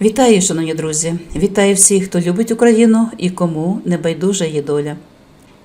Вітаю, шановні друзі! Вітаю всіх, хто любить Україну і кому не байдужа її доля.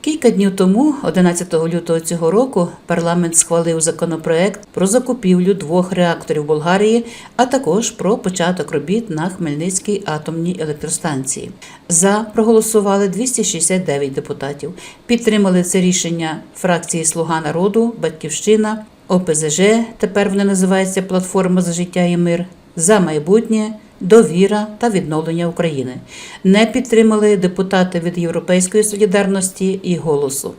Кілька днів тому, 11 лютого цього року, парламент схвалив законопроект про закупівлю двох реакторів Болгарії, а також про початок робіт на Хмельницькій атомній електростанції. За проголосували 269 депутатів. Підтримали це рішення фракції Слуга народу, Батьківщина, ОПЗЖ. Тепер вони називаються Платформа за життя і мир, за майбутнє. Довіра та відновлення України не підтримали депутати від Європейської солідарності і голосу.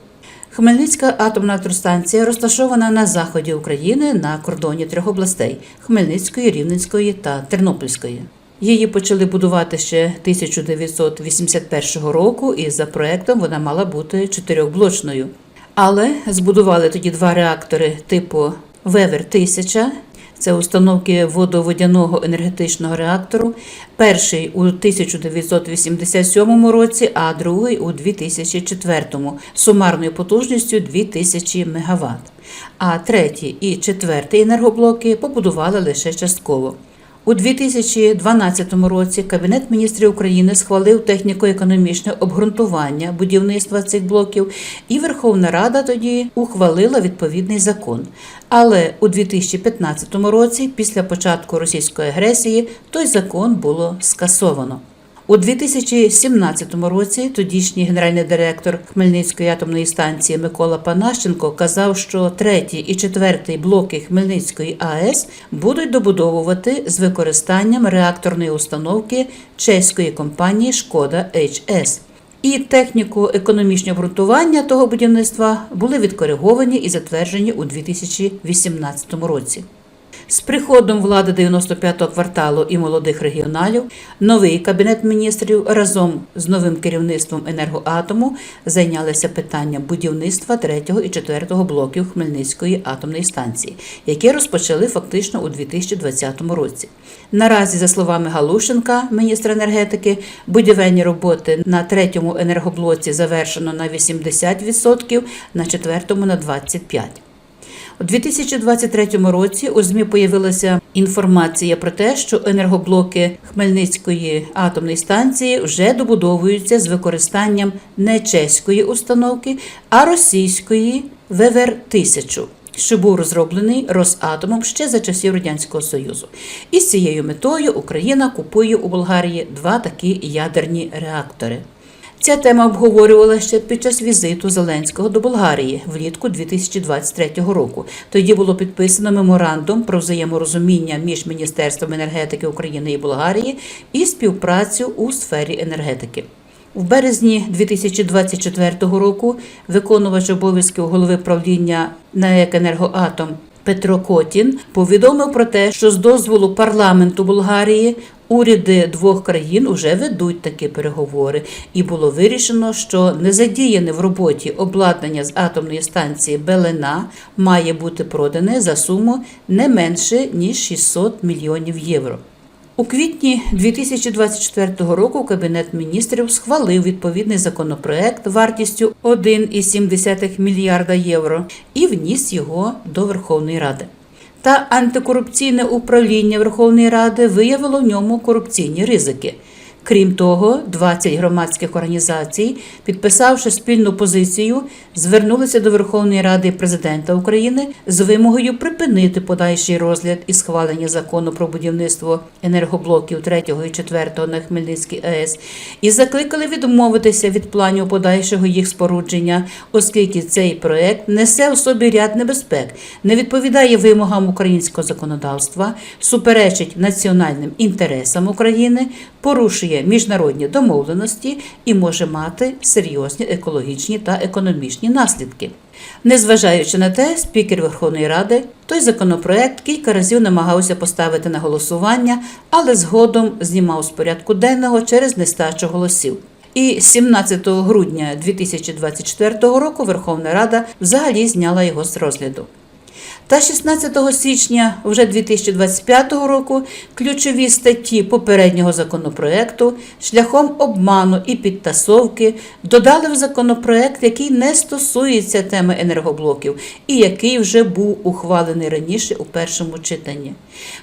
Хмельницька атомна електростанція розташована на заході України на кордоні трьох областей Хмельницької, Рівненської та Тернопільської. Її почали будувати ще 1981 року, і за проектом вона мала бути чотирьохблочною. Але збудували тоді два реактори типу Вевер 1000 це установки водоводяного енергетичного реактору. Перший у 1987 році, а другий у 2004 сумарною потужністю 2000 МВт. А третій і четвертий енергоблоки побудували лише частково. У 2012 році Кабінет міністрів України схвалив техніко-економічне обґрунтування будівництва цих блоків, і Верховна Рада тоді ухвалила відповідний закон. Але у 2015 році, після початку російської агресії, той закон було скасовано. У 2017 році тодішній генеральний директор Хмельницької атомної станції Микола Панащенко казав, що третій і четвертий блоки Хмельницької АЕС будуть добудовувати з використанням реакторної установки чеської компанії Шкода ХС. І техніко-економічні обґрунтування того будівництва були відкориговані і затверджені у 2018 році. З приходом влади 95-го кварталу і молодих регіоналів новий кабінет міністрів разом з новим керівництвом енергоатому зайнялися питанням будівництва 3 і 4-го блоків Хмельницької атомної станції, які розпочали фактично у 2020 році. Наразі, за словами Галушенка, міністра енергетики, будівельні роботи на третьому енергоблоці завершено на 80%, на четвертому на 25%. У 2023 році у ЗМІ появилася інформація про те, що енергоблоки Хмельницької атомної станції вже добудовуються з використанням не чеської установки, а російської ВВР 1000 що був розроблений Росатомом ще за часів Радянського Союзу. І з цією метою Україна купує у Болгарії два такі ядерні реактори. Ця тема обговорювалася ще під час візиту Зеленського до Болгарії влітку 2023 року. Тоді було підписано меморандум про взаєморозуміння між Міністерством енергетики України і Болгарії і співпрацю у сфері енергетики. В березні 2024 року виконувач обов'язків голови правління НАЕК «Енергоатом» Петро Котін повідомив про те, що з дозволу парламенту Болгарії уряди двох країн уже ведуть такі переговори, і було вирішено, що незадіяне в роботі обладнання з атомної станції Белена має бути продане за суму не менше ніж 600 мільйонів євро. У квітні 2024 року Кабінет міністрів схвалив відповідний законопроект вартістю 1,7 мільярда євро і вніс його до Верховної Ради. Та антикорупційне управління Верховної Ради виявило в ньому корупційні ризики. Крім того, 20 громадських організацій, підписавши спільну позицію, звернулися до Верховної Ради президента України з вимогою припинити подальший розгляд і схвалення закону про будівництво енергоблоків 3 і 4 на Хмельницькій АЕС і закликали відмовитися від планів подальшого їх спорудження, оскільки цей проект несе в собі ряд небезпек, не відповідає вимогам українського законодавства, суперечить національним інтересам України, порушує міжнародні домовленості і може мати серйозні екологічні та економічні наслідки. Незважаючи на те, спікер Верховної Ради той законопроект кілька разів намагався поставити на голосування, але згодом знімав з порядку денного через нестачу голосів. І 17 грудня 2024 року Верховна Рада взагалі зняла його з розгляду. Та 16 січня вже 2025 року ключові статті попереднього законопроекту шляхом обману і підтасовки додали в законопроект, який не стосується теми енергоблоків і який вже був ухвалений раніше у першому читанні.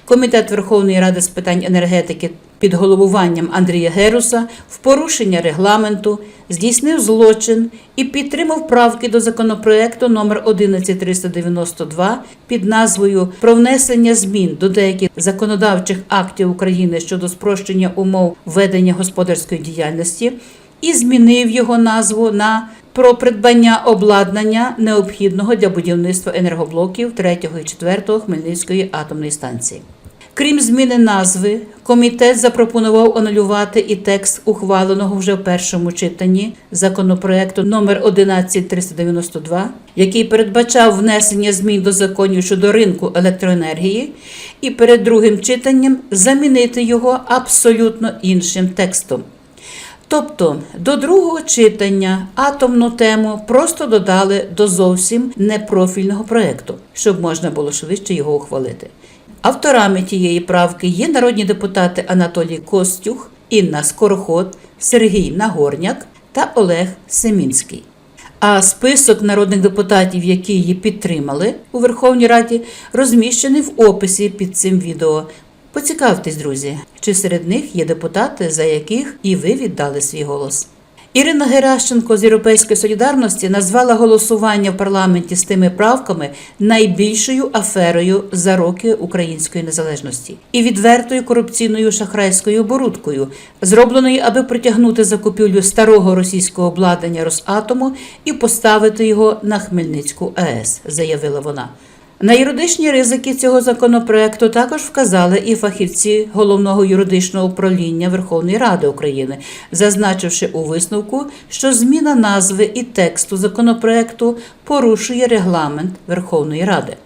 Комітет Верховної Ради з питань енергетики під головуванням Андрія Геруса в порушення регламенту здійснив злочин і підтримав правки до законопроекту номер 11392 під назвою Про внесення змін до деяких законодавчих актів України щодо спрощення умов ведення господарської діяльності і змінив його назву на про придбання обладнання необхідного для будівництва енергоблоків 3 і 4 Хмельницької атомної станції. Крім зміни назви, комітет запропонував анулювати і текст ухваленого вже в першому читанні законопроекту номер 11392, який передбачав внесення змін до законів щодо ринку електроенергії, і перед другим читанням замінити його абсолютно іншим текстом. Тобто до другого читання атомну тему просто додали до зовсім непрофільного проекту, щоб можна було швидше його ухвалити. Авторами тієї правки є народні депутати Анатолій Костюх, Інна Скороход, Сергій Нагорняк та Олег Семінський. А список народних депутатів, які її підтримали у Верховній Раді, розміщений в описі під цим відео. Поцікавтесь, друзі, чи серед них є депутати, за яких і ви віддали свій голос. Ірина Геращенко з Європейської солідарності назвала голосування в парламенті з тими правками найбільшою аферою за роки української незалежності і відвертою корупційною шахрайською оборудкою, зробленою, аби притягнути закупівлю старого російського обладнання Росатому і поставити його на Хмельницьку АЕС, заявила вона. На юридичні ризики цього законопроекту також вказали і фахівці головного юридичного управління Верховної Ради України, зазначивши у висновку, що зміна назви і тексту законопроекту порушує регламент Верховної Ради.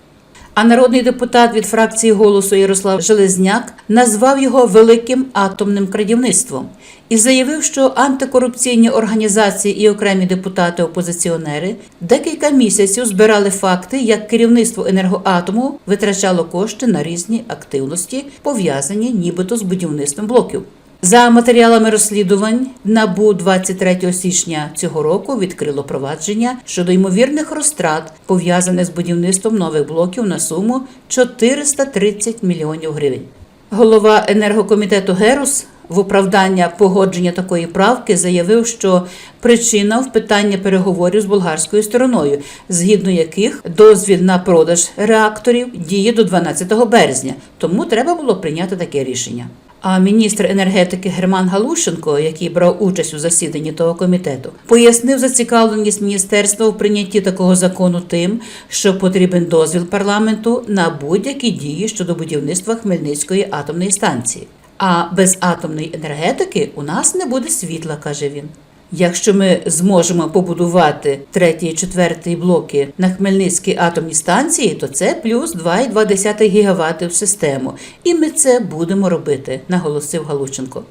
А народний депутат від фракції голосу Ярослав Железняк назвав його великим атомним крадівництвом і заявив, що антикорупційні організації і окремі депутати-опозиціонери декілька місяців збирали факти, як керівництво енергоатому витрачало кошти на різні активності, пов'язані нібито з будівництвом блоків. За матеріалами розслідувань НАБУ 23 січня цього року відкрило провадження щодо ймовірних розтрат, пов'язаних з будівництвом нових блоків на суму 430 мільйонів гривень. Голова енергокомітету Герус в оправдання погодження такої правки заявив, що причина в питанні переговорів з болгарською стороною, згідно яких дозвіл на продаж реакторів діє до 12 березня, тому треба було прийняти таке рішення. А міністр енергетики Герман Галущенко, який брав участь у засіданні того комітету, пояснив зацікавленість міністерства у прийнятті такого закону тим, що потрібен дозвіл парламенту на будь-які дії щодо будівництва Хмельницької атомної станції. А без атомної енергетики у нас не буде світла, каже він. Якщо ми зможемо побудувати третій і четвертий блоки на Хмельницькій атомній станції, то це плюс 2,2 гігавати в систему. І ми це будемо робити, наголосив Галученко.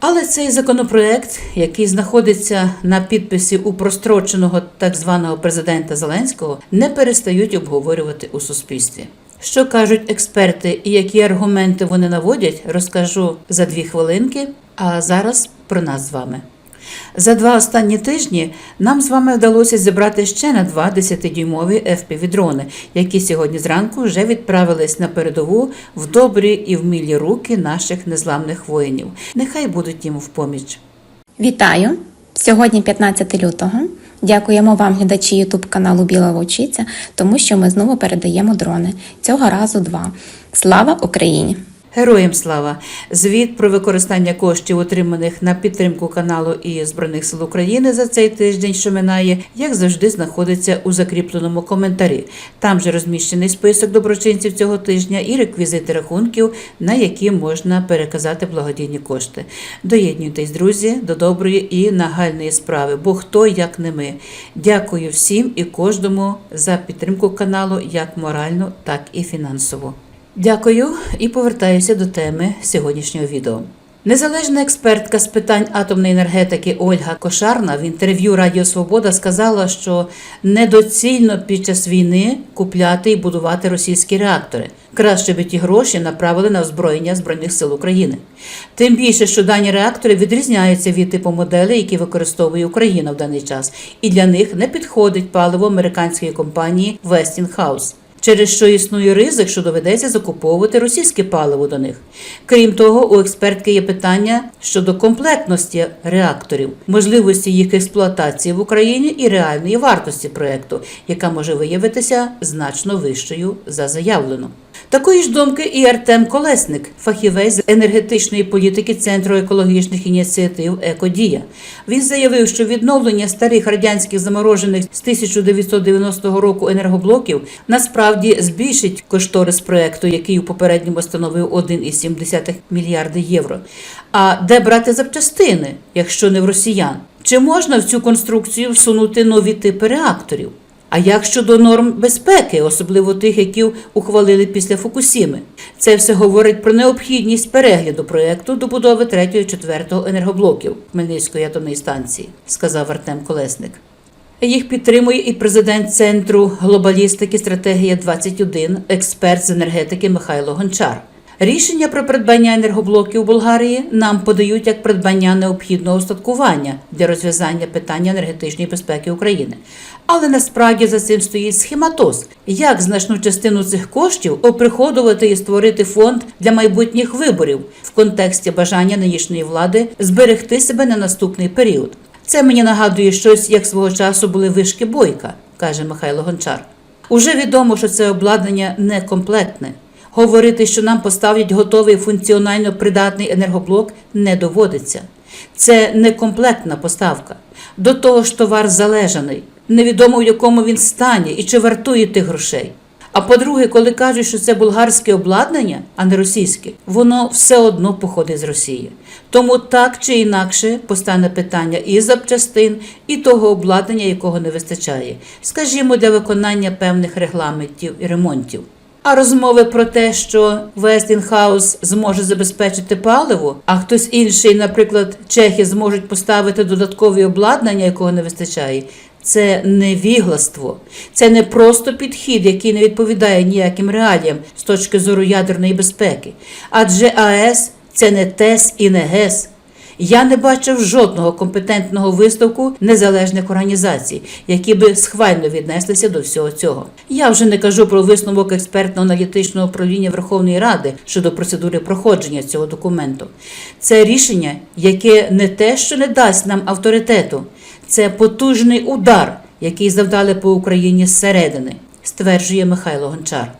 Але цей законопроект, який знаходиться на підписі у простроченого так званого президента Зеленського, не перестають обговорювати у суспільстві. Що кажуть експерти і які аргументи вони наводять, розкажу за дві хвилинки. А зараз про нас з вами. За два останні тижні нам з вами вдалося зібрати ще на два 10-дюймові FPV-дрони, які сьогодні зранку вже відправились на передову в добрі і вмілі руки наших незламних воїнів. Нехай будуть їм в поміч. Вітаю! Сьогодні 15 лютого. Дякуємо вам, глядачі Ютуб каналу Біла Вовчиця, тому що ми знову передаємо дрони. Цього разу два. Слава Україні! Героям слава! Звіт про використання коштів, отриманих на підтримку каналу і Збройних сил України за цей тиждень, що минає, як завжди, знаходиться у закріпленому коментарі. Там же розміщений список доброчинців цього тижня і реквізити рахунків, на які можна переказати благодійні кошти. Доєднуйтесь, друзі, до доброї і нагальної справи, бо хто як не ми. Дякую всім і кожному за підтримку каналу, як морально, так і фінансово. Дякую і повертаюся до теми сьогоднішнього відео. Незалежна експертка з питань атомної енергетики Ольга Кошарна в інтерв'ю Радіо Свобода сказала, що недоцільно під час війни купляти і будувати російські реактори. Краще би ті гроші направили на озброєння Збройних сил України. Тим більше, що дані реактори відрізняються від типу моделей, які використовує Україна в даний час, і для них не підходить паливо американської компанії Westinghouse. Через що існує ризик, що доведеться закуповувати російське паливо до них. Крім того, у експертки є питання щодо комплектності реакторів, можливості їх експлуатації в Україні і реальної вартості проекту, яка може виявитися значно вищою за заявлену. Такої ж думки і Артем Колесник, фахівець з енергетичної політики Центру екологічних ініціатив Екодія. Він заявив, що відновлення старих радянських заморожених з 1990 року енергоблоків насправді збільшить кошторис проекту, який у попередньому становив 1,7 мільярди євро. А де брати запчастини, якщо не в росіян? Чи можна в цю конструкцію всунути нові типи реакторів? А як щодо норм безпеки, особливо тих, які ухвалили після Фукусіми? Це все говорить про необхідність перегляду проєкту добудови 3-4 енергоблоків Хмельницької атомної станції, сказав Артем Колесник. Їх підтримує і президент Центру глобалістики Стратегія 21 експерт з енергетики Михайло Гончар. Рішення про придбання енергоблоків у Болгарії нам подають як придбання необхідного устаткування для розв'язання питання енергетичної безпеки України. Але насправді за цим стоїть схематоз, як значну частину цих коштів оприходувати і створити фонд для майбутніх виборів в контексті бажання нинішньої влади зберегти себе на наступний період. Це мені нагадує щось, як свого часу були вишки бойка, каже Михайло Гончар. Уже відомо, що це обладнання некомплектне. Говорити, що нам поставлять готовий функціонально придатний енергоблок, не доводиться. Це некомплектна поставка. До того ж, товар залежаний. Невідомо в якому він стані і чи вартує тих грошей. А по-друге, коли кажуть, що це болгарське обладнання, а не російське, воно все одно походить з Росії. Тому так чи інакше постане питання і запчастин, і того обладнання, якого не вистачає, скажімо, для виконання певних регламентів і ремонтів. А розмови про те, що Westinghouse зможе забезпечити паливо, а хтось інший, наприклад, чехи, зможуть поставити додаткові обладнання, якого не вистачає. Це невігластво, це не просто підхід, який не відповідає ніяким реаліям з точки зору ядерної безпеки. Адже АЕС це не ТЕС і не ГЕС. Я не бачив жодного компетентного висновку незалежних організацій, які би схвально віднеслися до всього цього. Я вже не кажу про висновок експертно-аналітичного управління Верховної Ради щодо процедури проходження цього документу. Це рішення, яке не те, що не дасть нам авторитету, це потужний удар, який завдали по Україні зсередини, стверджує Михайло Гончар.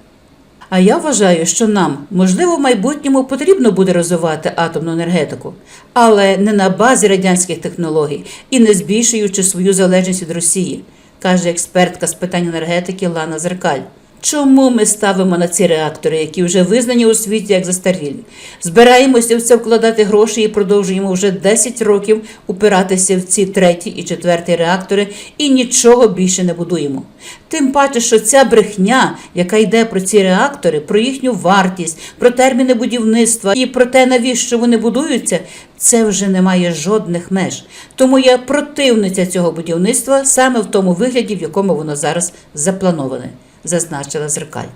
А я вважаю, що нам, можливо, в майбутньому потрібно буде розвивати атомну енергетику, але не на базі радянських технологій і не збільшуючи свою залежність від Росії, каже експертка з питань енергетики Лана Зеркаль. Чому ми ставимо на ці реактори, які вже визнані у світі як застарілі? Збираємося в це вкладати гроші і продовжуємо вже 10 років упиратися в ці третій і четвертий реактори і нічого більше не будуємо. Тим паче, що ця брехня, яка йде про ці реактори, про їхню вартість, про терміни будівництва і про те, навіщо вони будуються, це вже не має жодних меж. Тому я противниця цього будівництва саме в тому вигляді, в якому воно зараз заплановане зазначила зеркаль.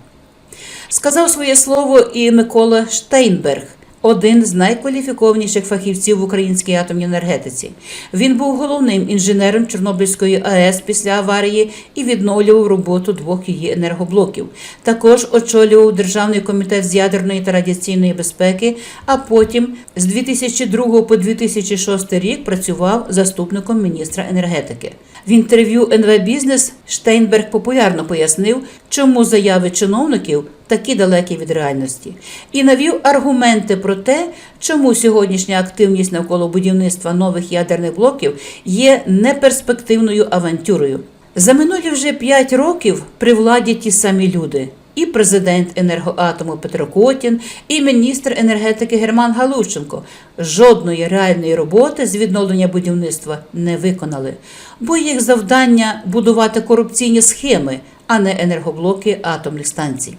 Сказав своє слово і Микола Штейнберг, один з найкваліфікованіших фахівців в українській атомній енергетиці. Він був головним інженером Чорнобильської АЕС після аварії і відновлював роботу двох її енергоблоків. Також очолював Державний комітет з ядерної та радіаційної безпеки, а потім з 2002 по 2006 рік працював заступником міністра енергетики. В інтерв'ю НВ Бізнес Штейнберг популярно пояснив, чому заяви чиновників такі далекі від реальності, і навів аргументи про те, чому сьогоднішня активність навколо будівництва нових ядерних блоків є неперспективною авантюрою. За минулі вже п'ять років при владі ті самі люди. І президент енергоатому Петро Котін, і міністр енергетики Герман Галущенко жодної реальної роботи з відновлення будівництва не виконали, бо їх завдання будувати корупційні схеми, а не енергоблоки атомних станцій.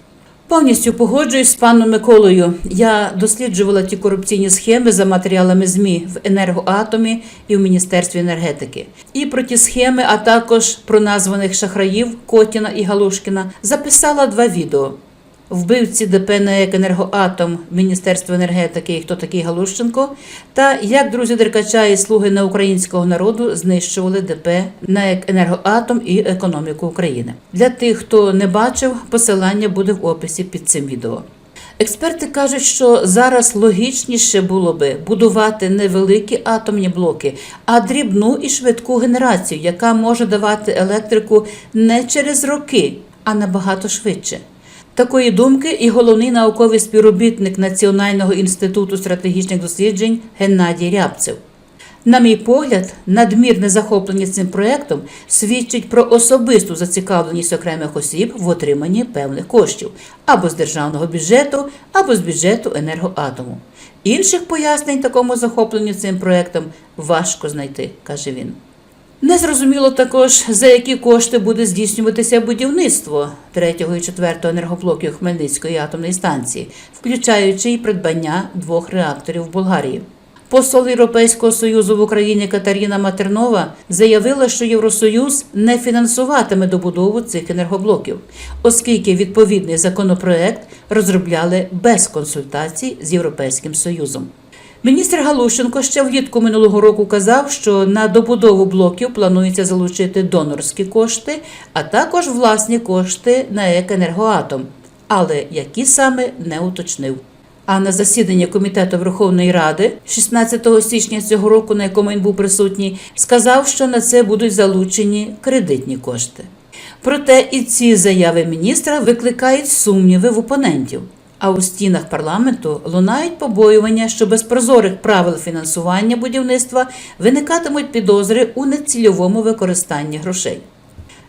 Повністю погоджуюсь з паном Миколою. Я досліджувала ті корупційні схеми за матеріалами ЗМІ в енергоатомі і в Міністерстві енергетики. І про ті схеми, а також про названих шахраїв Котіна і Галушкіна, записала два відео. Вбивці ДП НЕК «Енергоатом» Міністерства енергетики хто такий Галущенко, та як друзі Деркача і слуги неукраїнського народу знищували ДП НЕК «Енергоатом» і економіку України. Для тих, хто не бачив, посилання буде в описі під цим відео. Експерти кажуть, що зараз логічніше було би будувати не великі атомні блоки, а дрібну і швидку генерацію, яка може давати електрику не через роки, а набагато швидше. Такої думки і головний науковий співробітник Національного інституту стратегічних досліджень Геннадій Рябцев. На мій погляд, надмірне захоплення цим проектом свідчить про особисту зацікавленість окремих осіб в отриманні певних коштів або з державного бюджету, або з бюджету енергоатому. Інших пояснень такому захопленню цим проектом важко знайти, каже він. Незрозуміло також, за які кошти буде здійснюватися будівництво третього і четвертого енергоблоків Хмельницької атомної станції, включаючи і придбання двох реакторів в Болгарії. Посол Європейського союзу в Україні Катаріна Матернова заявила, що Євросоюз не фінансуватиме добудову цих енергоблоків, оскільки відповідний законопроект розробляли без консультацій з Європейським Союзом. Міністр Галущенко ще влітку минулого року казав, що на добудову блоків планується залучити донорські кошти, а також власні кошти на «Екенергоатом», але які саме не уточнив. А на засіданні комітету Верховної Ради 16 січня цього року, на якому він був присутній, сказав, що на це будуть залучені кредитні кошти. Проте і ці заяви міністра викликають сумніви в опонентів. А у стінах парламенту лунають побоювання, що без прозорих правил фінансування будівництва виникатимуть підозри у нецільовому використанні грошей.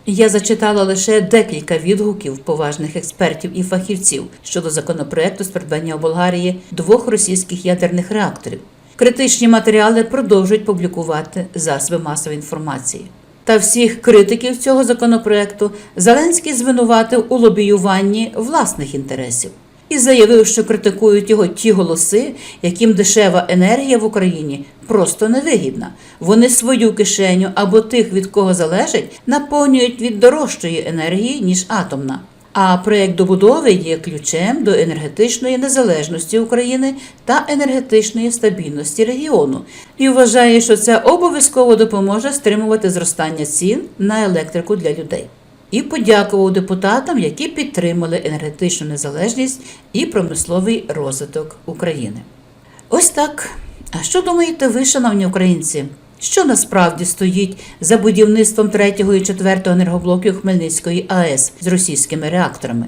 Я зачитала лише декілька відгуків поважних експертів і фахівців щодо законопроекту з придбання у Болгарії двох російських ядерних реакторів. Критичні матеріали продовжують публікувати засоби масової інформації. Та всіх критиків цього законопроекту Зеленський звинуватив у лобіюванні власних інтересів і заявив, що критикують його ті голоси, яким дешева енергія в Україні просто невигідна. Вони свою кишеню або тих, від кого залежить, наповнюють від дорожчої енергії, ніж атомна. А проєкт добудови є ключем до енергетичної незалежності України та енергетичної стабільності регіону і вважає, що це обов'язково допоможе стримувати зростання цін на електрику для людей і подякував депутатам, які підтримали енергетичну незалежність і промисловий розвиток України. Ось так. А що думаєте ви, шановні українці? Що насправді стоїть за будівництвом третього і четвертого енергоблоків Хмельницької АЕС з російськими реакторами?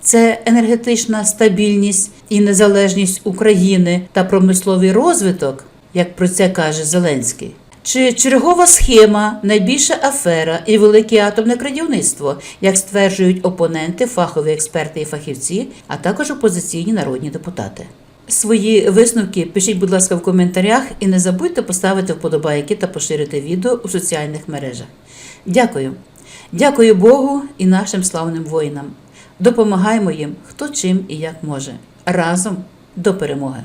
Це енергетична стабільність і незалежність України та промисловий розвиток, як про це каже Зеленський. Чи чергова схема, найбільша афера і велике атомне крадівництво, як стверджують опоненти, фахові експерти і фахівці, а також опозиційні народні депутати? Свої висновки пишіть, будь ласка, в коментарях і не забудьте поставити вподобайки та поширити відео у соціальних мережах. Дякую. Дякую Богу і нашим славним воїнам. Допомагаємо їм, хто чим і як може. Разом до перемоги!